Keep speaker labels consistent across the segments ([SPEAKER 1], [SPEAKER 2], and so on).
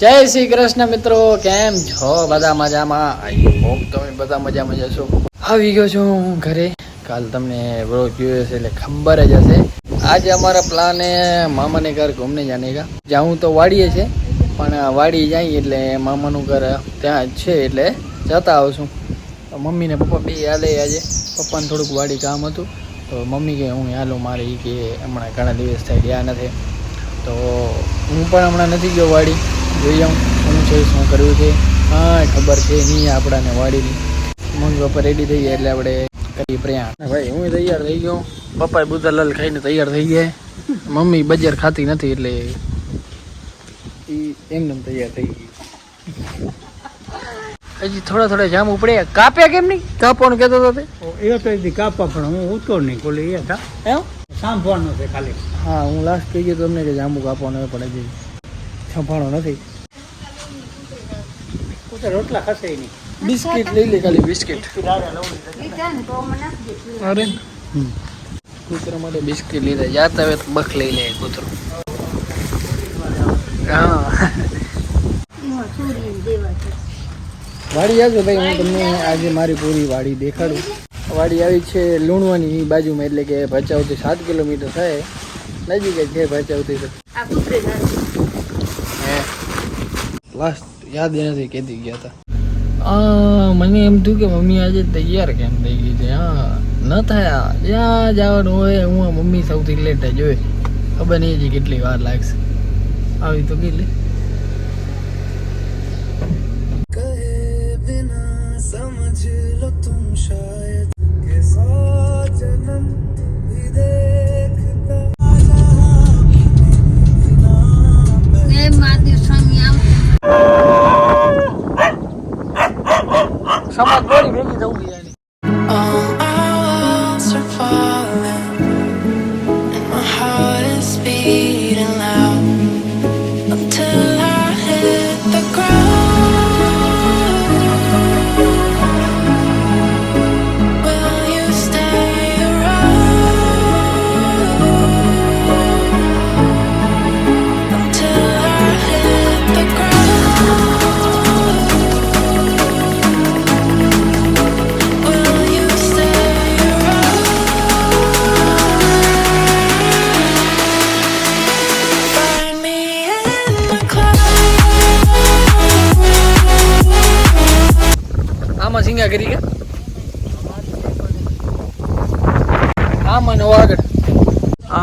[SPEAKER 1] જય શ્રી કૃષ્ણ મિત્રો, કેમ છો? બધા મજામાં? આઈ હોપ તમે બધા મજા મજા છો આવી ગયો છું હું ઘરે. કાલ તમને બ્રો જોયો હશે એટલે ખબર જ હશે. આજે અમારા પ્લાન હે મામાને ઘર ઘૂમને જાને કા જાઉં તો વાડીએ છે, પણ વાડી જાય એટલે મામાનું ઘર ત્યાં જ છે એટલે જતા આવશું. મમ્મી ને પપ્પા બે હાલે આજે. પપ્પાને થોડુંક વાડી કામ હતું. તો મમ્મી કે હું હાલો મારે એ કે હમણાં ઘણા દિવસ થઈ ગયા નથી. તો હું પણ હમણાં નથી ગયો વાડી. જોઈ આવું શું છે શું કરવું છે? હા ખબર છે નહીં આપણાને વાડીની. મમ્મી પપ્પા રેડી થઈ ગયા એટલે આપણે કરીએ પ્રયાણ. ભાઈ હું તૈયાર થઈ ગયો. પપ્પાએ બુધાલાલ ખાઈને તૈયાર થઈ ગયા. મમ્મી બજાર ખાતી નથી એટલે એ એમને તૈયાર થઈ ગઈ. હજી થોડા થોડા જામ ઉપડે કાપ્યા કેમ નહીં? કાપવાનું કહેતો હતો તે?
[SPEAKER 2] એ તો એથી કાપવા પણ હું ઉતો નહીં ખોલી એ હતા.
[SPEAKER 1] એમ?
[SPEAKER 2] સાંભળવાનું છે ખાલી.
[SPEAKER 1] હા હું લાસ્ટ કહી ગયો તમને કે જાંબુ કાપવાનો પડે હજી સંભાળો નથી.
[SPEAKER 2] રોટલા ખસે નહીં
[SPEAKER 1] બિસ્કિટ લઈ લે ખાલી બિસ્કિટ. અરે. કૂતરા માટે બિસ્કિટ લીધા જાત હવે તો બખ લઈ લે કૂતરો. હા. વાડી આવજો ભાઈ હું તમને આજે મારી પૂરી વાડી દેખાડું. વાડી આવી છે લુણવાની બાજુમાં એટલે કે ભચાઉથી સાત કિલોમીટર થાય. નજીક જ છે ભચાઉથી. લાસ્ટ યાદ એ નથી કેદી ગયા હતા આ મને એમ થયું કે મમ્મી આજે તૈયાર કેમ થઈ ગઈ છે? હા ન થયા જ્યાં જવાનું હોય હું આ મમ્મી સૌથી લેટ જ હોય. ખબર નહીં હજી કેટલી વાર લાગશે. આવી તો કેટલી સમાજ બોલી ભેગી થવું બીજાની
[SPEAKER 3] All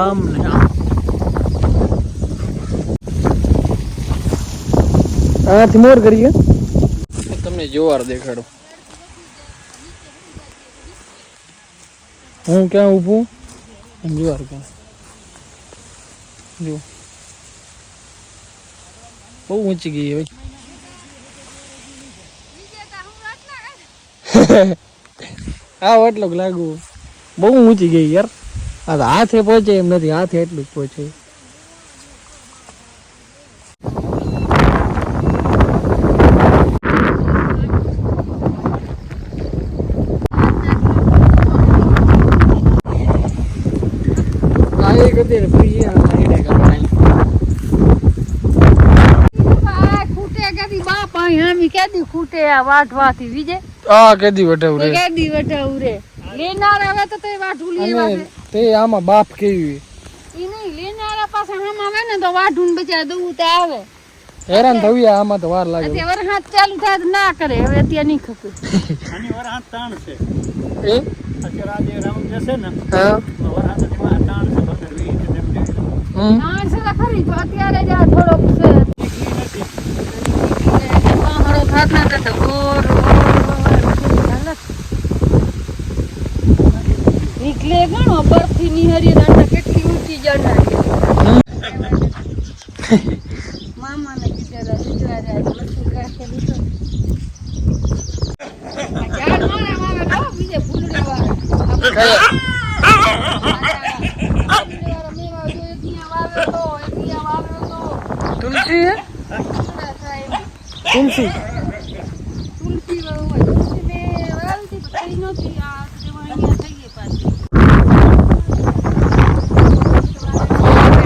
[SPEAKER 1] આમ ને આમ. આથી મોર કરીએ તમને જોવાર દેખાડો. હું ક્યાં ઊભું? જોવાર ક્યાં? જો. બહુ ઊંચી ગઈ ભાઈ હા એટલો લાગુ. બહુ ઊંચી ગઈ યાર. આ હાથે પહોંચે એમ નથી હાથે એટલું જ પહોંચે.
[SPEAKER 4] કેદી ખૂટે આ વાટવાથી વિજે?
[SPEAKER 1] આ કેદી વટાવું રે
[SPEAKER 4] કેદી વટાવું રે લેનાર આવે તો તે વાઢું લેવા
[SPEAKER 1] તે આમાં બાપ કેવી
[SPEAKER 4] ઈ નહીં લેનારા પાસે આમ આવે ને તો વાઢું બચા દઉં તે આવે.
[SPEAKER 1] હેરાન થવી આમાં તો વાર લાગે.
[SPEAKER 4] અત્યારે વરસાદ ચાલુ થાય તો ના કરે હવે ત્યાં નહીં ખપે.
[SPEAKER 2] આની હાથ તાણ છે.
[SPEAKER 1] એ?
[SPEAKER 2] અત્યારે આજે રાઉન્ડ જશે ને
[SPEAKER 1] હા.
[SPEAKER 2] માં તાણ છે પંદર વીસ તેમ તેમ.
[SPEAKER 4] છે. ખરી તો અત્યારે જ આ થોડોક છે. પહાડો થાત ના તો ઓર નીકળે ઘણો બરફી નિહરી દાંડા કેટલી ઊંચી જનારી મામાને કીધેલા તો લખી રાખે દીધો આ ઝાડ મારા વાવે તો બીજે ફૂલડી વાવે
[SPEAKER 1] કયા?
[SPEAKER 4] ફૂલડી વાળા મેવા જો એથિયા વાવ્યો તો એથિયા વાવ્યો તો
[SPEAKER 1] તુલસી હે
[SPEAKER 4] ફૂલડા થાય
[SPEAKER 1] તુલસી
[SPEAKER 4] તુલસી વાવે તુલસી ને વાવતી પણ થઈ નહોતી આ જેમાં અહીંયા થઈ ગઈ પાછી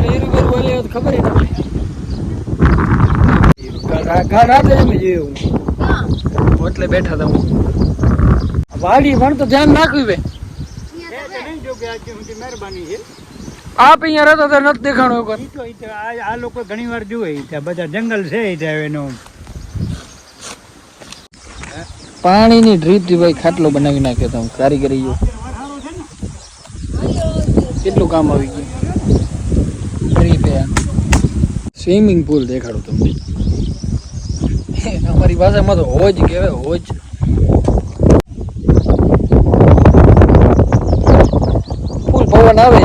[SPEAKER 1] રેરું બેરું વાલી હોય તો ખબર ય ના પડે. કા કા રાતે જોયું એટલે બેઠા હતા હું. વાડી પણ તો ધ્યાન નાખ્યું બે.
[SPEAKER 2] એ તો નહીં જો કે આજ સુધી મહેરબાની છે
[SPEAKER 1] આપ અહીંયા રહેતો તો નથી દેખાણો એક વાર.
[SPEAKER 2] ઈ તો ઈ તો આ આ લોકો ઘણી વાર જુએ ત્યાં. બધા જંગલ છે ત્યાં એનો.
[SPEAKER 1] પાણીની ડ્રીપથી ભાઈ ખાટલો બનાવી નાખ્યો તો કારીગરી જો. કેટલું કામ આવી ગયું? સ્વિમિંગ પુલ દેખાડું તમને. અમારી ભાષામાં તો હોજ કહેવાય, હોજ. ફૂલ પવન આવે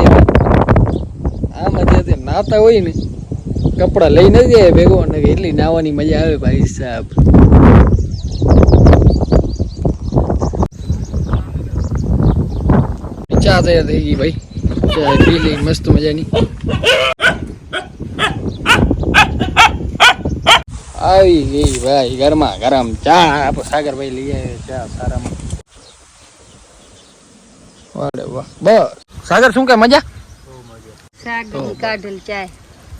[SPEAKER 1] આમાં જે નાતા હોય ને, કપડા લઈને જાય ભેગો, અને એટલી નાવાની મજા આવે ભાઈ સાહેબ. ચા તૈયાર થઈ ગઈ ભાઈ. મસ્ત મજાની. આવી ગઈ ભાઈ ગરમા ગરમ ચા આપો સાગરભાઈ લઈ આવ્યા ચા સારામાં. વાડે વાહ બસ. સાગર શું કે મજા?
[SPEAKER 4] સાગર કાઢલ ચાય.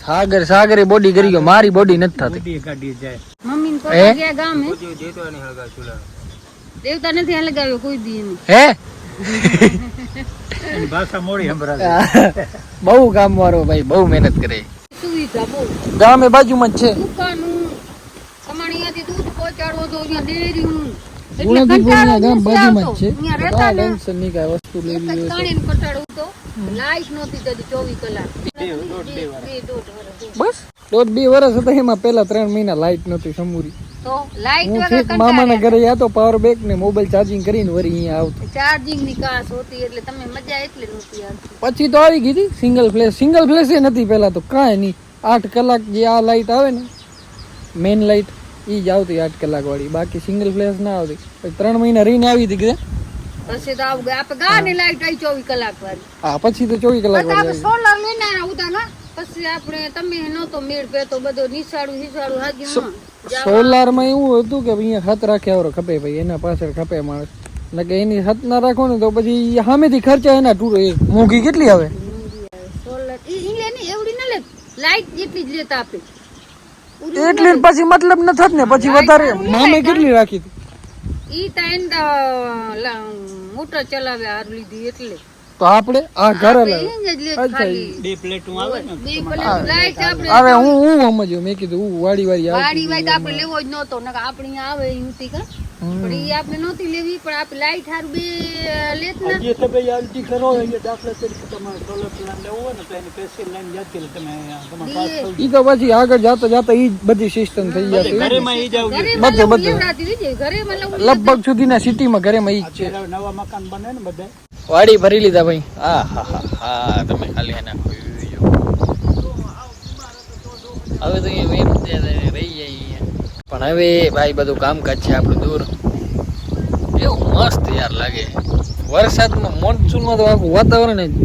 [SPEAKER 1] સાગર સાગરે બોડી કરી ગયો. મારી બોડી નથી થતી.
[SPEAKER 2] કાઢી જાય
[SPEAKER 4] મમ્મી ને
[SPEAKER 1] હે?
[SPEAKER 4] પપ્પા ગયા ગામે. દેવતા નથી હળગાવ્યો કોઈ દી
[SPEAKER 1] હે?
[SPEAKER 2] એની ભાષા મોડી સંભળાવે.
[SPEAKER 1] બહુ કામ વાળો ભાઈ બહુ મહેનત કરે.
[SPEAKER 4] સુવિધા બહુ.
[SPEAKER 1] ગામે બાજુમાં જ છે.
[SPEAKER 4] દૂધ પહોંચાડવો તો અહીંયા ડેરીનું એટલે કંટાળો
[SPEAKER 1] ગામ બાજુમાં જ છે.
[SPEAKER 4] અહીંયા
[SPEAKER 1] ટેન્શન નહીં કાંઈ વસ્તુ
[SPEAKER 4] એક
[SPEAKER 1] લેવી
[SPEAKER 4] જ
[SPEAKER 1] હોય તો.
[SPEAKER 4] લાઈટ નહોતી કલાક.
[SPEAKER 2] વાર
[SPEAKER 1] બસ. દોઢ બે વર્ષ હતા એમાં ત્રણ મહિના લાઈટ નહોતી સમુરી.
[SPEAKER 4] તો લાઈટ
[SPEAKER 1] હું
[SPEAKER 4] વગર
[SPEAKER 1] મામાના ઘરે જતો પાવર બેંક ને મોબાઈલ ચાર્જિંગ કરીને વળી અહીંયા આવતો.
[SPEAKER 4] ચાર્જિંગની કાસ હોતી એટલે તમે મજા એટલે નહોતી આવતી.
[SPEAKER 1] પછી તો આવી ગઈ સિંગલ ફ્લેશ સિંગલ ફ્લેશ એ નથી પેલા તો કાંઈ નહીં. આઠ કલાક જે આ લાઈટ આવે ને મેઇન લાઈટ એ જ આવતી આઠ કલાક વાળી બાકી સિંગલ ફ્લેશ ના આવતી. પછી ત્રણ મહિના રહીને આવી હતી કે?
[SPEAKER 4] પછી તો આવું આપણે ગાની લાઈટ આવી ચોવીસ કલાક વાળી
[SPEAKER 1] હા પછી તો ચોવીસ કલાક વાળી
[SPEAKER 4] સોલાર લઈને આવ્યા ઉતાના પછી આપણે તમે નહોતો મેળ પેતો બધો નિશાળું નિશાળું હાજી માં.
[SPEAKER 1] સોલારમાં એવું હતું કે અહીંયા હાથ રાખ્યા વાળો ખપે ભાઈ એના પાછળ ખપે માણસ. એટલે કે એની હાથ ના રાખો ને તો પછી સામેથી ખર્ચા એના ટૂર એ મોંઘી કેટલી આવે?
[SPEAKER 4] સોલાર એવડી ના લે. લાઈટ જેટલી જ લેતા આપે.
[SPEAKER 1] એટલી પછી મતલબ ન થત ને પછી વધારે મામે કેટલી રાખી હતી?
[SPEAKER 4] ઈ ટાઈમ મોટર ચલાવ્યા હારું લીધી એટલે.
[SPEAKER 1] તો આપણે આ ઘર
[SPEAKER 2] બે પ્લેટું આવે ને
[SPEAKER 4] બે પ્લેટ લાઈટ આપણે
[SPEAKER 1] હવે હું હું સમજ્યો? મેં કીધું હું વાડી વાડી
[SPEAKER 4] વાડી વાઈટ આપણે લેવો જ નતો નકર આપણે આવે ઈ હતી કા. પણ ઈ આપણે નહોતી લેવી પણ આપણે લાઈટ હારું બે લેત ને.
[SPEAKER 2] જે તમે યાલટી કરો એ દાખલા તરીકે તમારે સોલર પ્લાન લેવું હોય ને તો એની પેશિયલ લાઈન જતી એટલે તમે તમારે
[SPEAKER 1] ઈ તો પછી આગળ જાતા જાતા ઈ બધી સિસ્ટમ થઈ
[SPEAKER 2] જાય
[SPEAKER 1] જશે.
[SPEAKER 2] ઘરેમાં ઈ જાવ
[SPEAKER 1] બધે,
[SPEAKER 4] માં
[SPEAKER 1] બધે.
[SPEAKER 4] ઘરે માં
[SPEAKER 1] લગભગ સુધીના સિટીમાં ઘરેમાં ઈ જ છે.
[SPEAKER 2] નવા મકાન બને ને બધા.
[SPEAKER 1] વાડી ભરી લીધા ભાઈ. હા હા હા તમે ખાલી એના હવે તો વેમ રહી. પણ હવે ભાઈ બધું કામકાજ છે આપણું દૂર. એવું મસ્ત યાર લાગે. વરસાદમાં મોનસૂનમાં તો આખું વાતાવરણ જ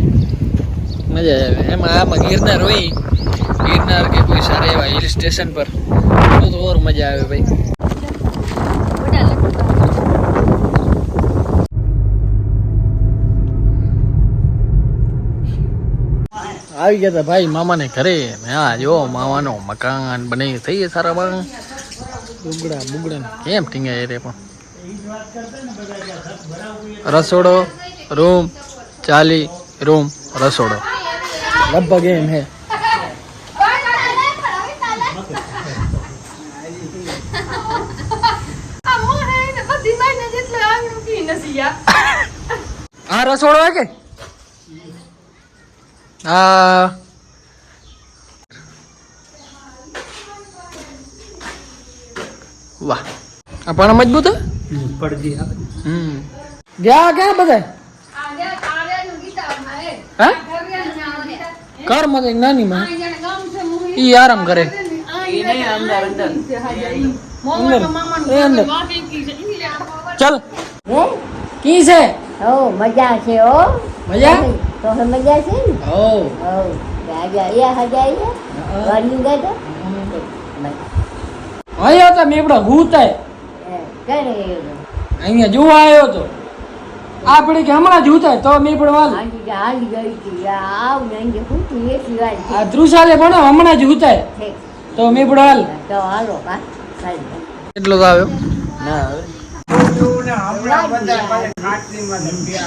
[SPEAKER 1] મજા આવે. એમાં આમાં ગિરનાર હોય, ગિરનાર કે કોઈ સારા એવા હિલ સ્ટેશન પર, તો ઓર મજા આવે ભાઈ. આવી ગયા હતા ભાઈ મામાને ઘરે. હા જો મામાનો મકાન બને થઈ સારા બા કેમ ટીંગાય રે પણ. રસોડો રૂમ ચાલી રૂમ રસોડો. લગભગ એમ હે. આ રસોડો હે કે? આ વાહ. આ પણ મજબૂત હે?
[SPEAKER 2] પડજી
[SPEAKER 1] હમ. ગયા ક્યાં બધા કર મને નાની માં ઈ આરામ કરે. એ ચલ. કી છે?
[SPEAKER 5] ઓ મજા છે ઓ
[SPEAKER 1] મજા?
[SPEAKER 5] તો મજા છે ને?
[SPEAKER 1] ઓ
[SPEAKER 5] ગયા ગયા અહીંયા હજાઈ ગયા તો?
[SPEAKER 1] આયો તો મેપડો
[SPEAKER 5] હૂતે
[SPEAKER 1] અહીંયા જોવા આવ્યો તો. આપણે કે હમણાં જ ઉતાય તો મેપડો પણ વાલ આ ત્રુસાલે ભણો હમણાં જ ઉતાય તો મેપડો પણ હાલ
[SPEAKER 5] તો હાલો
[SPEAKER 1] કેટલો તો આવ્યો?
[SPEAKER 2] ના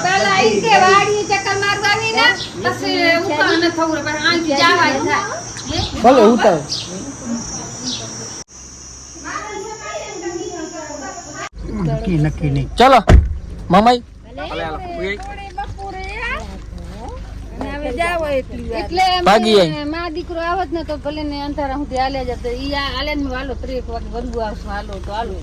[SPEAKER 4] ભલે ઈ કે વાડીએ ચક્કર મારવાની ને પછી ઉતાવળ ન થવું રે, પછી અહીંથી જવાનું થાય.
[SPEAKER 1] ભલે ઉતાર
[SPEAKER 2] નક્કી નક્કી નહીં.
[SPEAKER 1] ચલો મામાઈ.
[SPEAKER 4] એટલે
[SPEAKER 1] ભાગી
[SPEAKER 4] દીકરો આવત ને તો ભલે ને અંધારા સુધી હાલ્યા જતો ઈ હાલે ને હાલો ત્રેક વાગે આવશું. હાલો તો હાલો.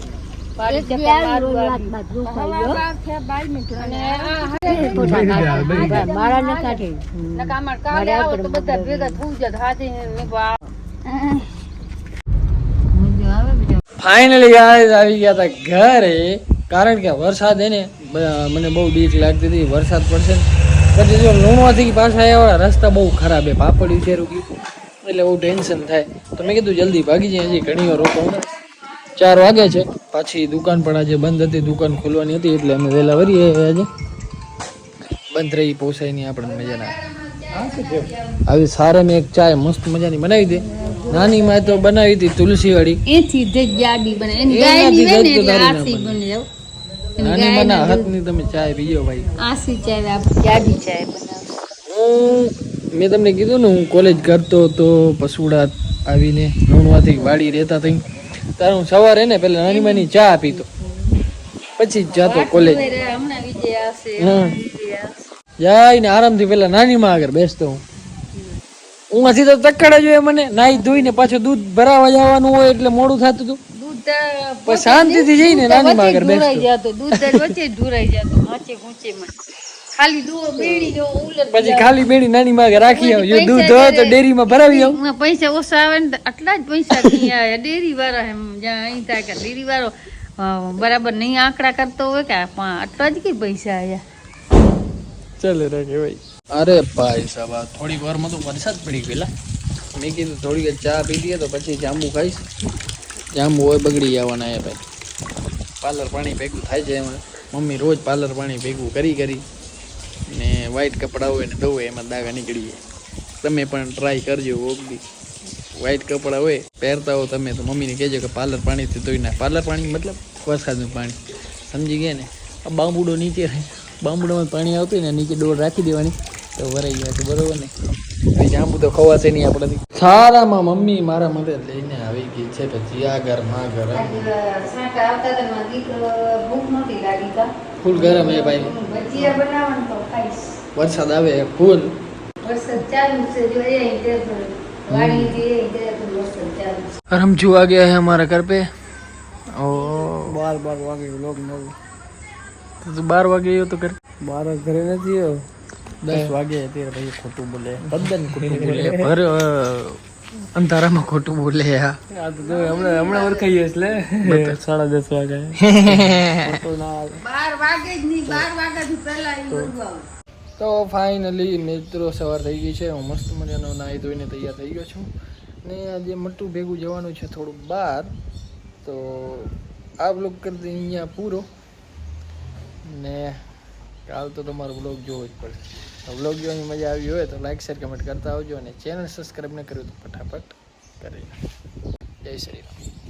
[SPEAKER 5] મારા ને
[SPEAKER 4] નકા અમાર કાલે આવો તો બધા ભેગા થઈ જાત હાથે ને
[SPEAKER 1] આવી ગયા હતા ઘરે કારણ કે વરસાદ એને મને બહુ બીક લાગતી હતી વરસાદ પડશે પછી જો લુણવાથી પાછા આવ્યા રસ્તા બહુ ખરાબ એ પાપડ વિશે રૂકી એટલે બહુ ટેન્શન થાય. તો મેં કીધું જલ્દી ભાગી જાય હજી ઘણી વાર ચાર વાગે છે પાછી દુકાન પણ આજે બંધ હતી દુકાન ખોલવાની હતી એટલે અમે વહેલા વરીએ આજે. બંધ રહી પોસાય નહીં આપણે મજા ના. આવી સારે મેં એક ચાય મસ્ત મજાની બનાવી દે નાની માં તો બનાવી હતી તુલસી વાળી
[SPEAKER 4] એથી જ જાડી બને એની ગાયની હોય ને એટલે
[SPEAKER 1] ના બને.
[SPEAKER 4] જાવ
[SPEAKER 1] નાની માના હાથની તમે ચાય પીજો ભાઈ.
[SPEAKER 4] આસી ચાય જાડી ચાય બનાવ.
[SPEAKER 1] હું મેં તમને કીધું ને હું કોલેજ કરતો તો પશુડા આવીને લુણવાથી વાડી રહેતા થઈ ત્યારે હું સવારે ને પેલા નાની માની ચા પીતો. પછી જાતો કોલેજ.
[SPEAKER 4] હમણાં વિજય આવશે
[SPEAKER 1] હા.
[SPEAKER 4] વિજય આવશે.
[SPEAKER 1] જાય ને આરામથી પેલા નાની માં આગળ બેસતો હું. હજી તો તકડ જ હોય મને. નાઈ ધોઈને પાછું દૂધ ભરાવા જવાનું હોય એટલે મોડું થતું હતું
[SPEAKER 4] દૂધ
[SPEAKER 1] શાંતિથી જઈને નાની માં આગળ બેસતો.
[SPEAKER 4] જતો દૂધ વચ્ચે જ જતો ઊંચે ઊંચે ખાલી દૂધ બેડી જો
[SPEAKER 1] પછી ખાલી બેડી નાની માં રાખી રાખી જો દૂધ હોય તો ડેરીમાં ભરાવી આવ.
[SPEAKER 4] પૈસા ઓછા આવે ને આટલા જ પૈસા નહીં આવે. ડેરી વાળા એમ જ્યાં અહીં થાય કે ડેરી વાળો બરાબર નહીં આંકડા કરતો હોય કે આટલા જ કે પૈસા આવ્યા
[SPEAKER 1] ચાલે રાખે ભાઈ. અરે ભાઈ સાહેબ થોડીક વારમાં તો વરસાદ પડી ગયેલા મેં કીધું થોડીક ચા પી લઈએ તો પછી જાંબુ ખાઈશ. જાંબુ હોય બગડી જવાના એ ભાઈ. પાર્લર પાણી ભેગું થાય છે એમાં. મમ્મી રોજ પાર્લર પાણી ભેગું કરી કરી ને વ્હાઈટ કપડાં હોય ને ધોવે એમાં દાગા નીકળી જાય તમે પણ ટ્રાય કરજો ઓગદી વ્હાઈટ કપડાં હોય, પહેરતા હો તમે તો મમ્મીને કહેજો કે પાર્લર પાણીથી ધોઈ ના પાર્લર પાણી મતલબ વરસાદનું પાણી. સમજી ગયા ને? આ બાંબુડો નીચે રહે. બાંબુડામાં પાણી આવતું ને નીચે ડોર રાખી દેવાની. તો ભરાઈ ગયા છે બરોબર ને? જાંબુ તો ખવાશે નહીં આપણાથી. સારામાં મમ્મી મારા મતે લઈને આવી ગઈ છે
[SPEAKER 4] તો જીયા ઘરમાં ઘર
[SPEAKER 1] ફૂલ ગરમ એ ભાઈ. વરસાદ આવે ફૂલ. રમજુ આ ગયા હે અમારા ઘર પે. ઓ.
[SPEAKER 2] બાર બાર વાગે લોગ નવું
[SPEAKER 1] બાર વાગે આવ્યો તો ઘરે?
[SPEAKER 2] બાર ઘરે નથી આવ્યો
[SPEAKER 1] દસ
[SPEAKER 2] વાગે અત્યારે ભાઈ ખોટું બોલે. તદ્દન ખોટું બોલે.
[SPEAKER 1] ભર અંધારામાં ખોટું બોલે
[SPEAKER 2] આ તો હમણાં હમણાં ઓળખાઈ ગયો એટલે સાડા દસ વાગે.
[SPEAKER 4] બાર વાગે જ નહીં બાર વાગ્યાથી પહેલા
[SPEAKER 1] તો ફાઇનલી મિત્રો સવાર થઈ ગઈ છે. હું મસ્ત મજાનો નાહી ધોઈને તૈયાર થઈ ગયો છું. ને આજે મટુ ભેગું જવાનું છે થોડુંક બહાર. તો આ બ્લોગ કરી દઈએ અહીંયા પૂરો. ને કાલ તો તમારો બ્લોગ જોવો જ પડશે. બ્લોગ જોવાની મજા આવી હોય તો લાઈક શેર કમેન્ટ કરતા આવજો અને ચેનલ સબસ્ક્રાઈબ ન કર્યું તો ફટાફટ કરી જય શ્રી રામ.